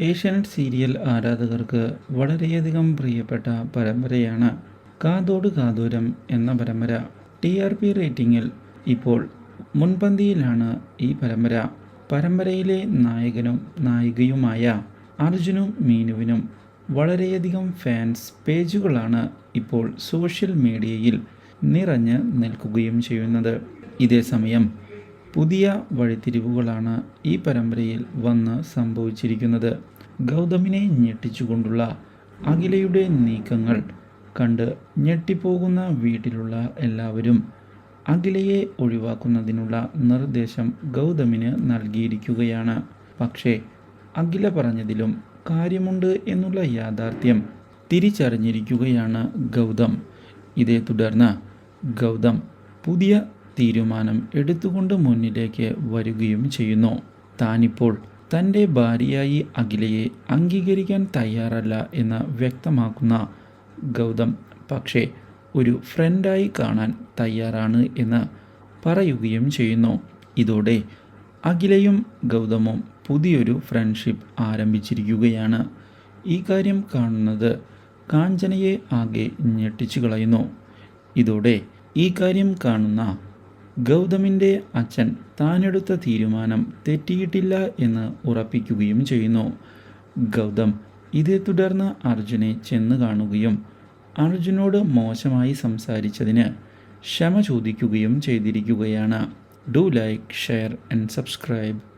Asianet serial ആരാധകർക്ക് വളരെയധികം പ്രിയപ്പെട്ട പരമ്പരയാണ് കാതോട് കാതോരം എന്ന പരമ്പര. ടി ആർ പി റേറ്റിംഗിൽ ഇപ്പോൾ മുൻപന്തിയിലാണ് ഈ പരമ്പര. പരമ്പരയിലെ നായകനും നായികയുമായ അർജുനും മീനുവിനും വളരെയധികം ഫാൻസ് പേജുകളാണ് ഇപ്പോൾ സോഷ്യൽ മീഡിയയിൽ നിറഞ്ഞ് നിൽക്കുകയും ചെയ്യുന്നത്. ഇതേ സമയം പുതിയ വഴിത്തിരിവുകളാണ് ഈ പരമ്പരയിൽ വന്ന് സംഭവിച്ചിരിക്കുന്നത്. ഗൗതമിനെ ഞെട്ടിച്ചുകൊണ്ടുള്ള അഖിലയുടെ നീക്കങ്ങൾ കണ്ട് ഞെട്ടിപ്പോകുന്ന വീട്ടിലുള്ള എല്ലാവരും അഖിലയെ ഒഴിവാക്കുന്നതിനുള്ള നിർദ്ദേശം ഗൗതമിന് നൽകിയിരിക്കുകയാണ്. പക്ഷേ അഖില പറഞ്ഞതിലും കാര്യമുണ്ട് എന്നുള്ള യാഥാർത്ഥ്യം തിരിച്ചറിഞ്ഞിരിക്കുകയാണ് ഗൗതം. ഇതേ തുടർന്ന് ഗൗതം പുതിയ തീരുമാനം എടുത്തുകൊണ്ട് മുന്നിലേക്ക് വരികയും ചെയ്യുന്നു. താനിപ്പോൾ തന്റെ ഭാര്യയായി അഖിലയെ അംഗീകരിക്കാൻ തയ്യാറല്ല എന്ന് വ്യക്തമാക്കുന്ന ഗൗതം പക്ഷേ ഒരു ഫ്രണ്ടായി കാണാൻ തയ്യാറാണ് എന്ന് പറയുകയും ചെയ്യുന്നു. ഇതോടെ അഖിലയും ഗൗതമും പുതിയൊരു ഫ്രണ്ട്ഷിപ്പ് ആരംഭിച്ചിരിക്കുകയാണ്. ഈ കാര്യം കാണുന്നത് കാഞ്ചനയെ ആകെ ഞെട്ടിച്ചു കളയുന്നു ഇതോടെ ഈ കാര്യം കാണുന്ന ഗൗതമിന്റെ അച്ഛൻ താനെടുത്ത തീരുമാനം തെറ്റിയിട്ടില്ല എന്ന് ഉറപ്പിക്കുകയും ചെയ്യുന്നു. ഗൗതം ഇതേ തുടർന്ന് അർജുനെ ചെന്ന് കാണുകയും അർജുനോട് മോശമായി സംസാരിച്ചതിന് ക്ഷമ ചോദിക്കുകയും ചെയ്തിരിക്കുകയാണ്. Do like share and subscribe.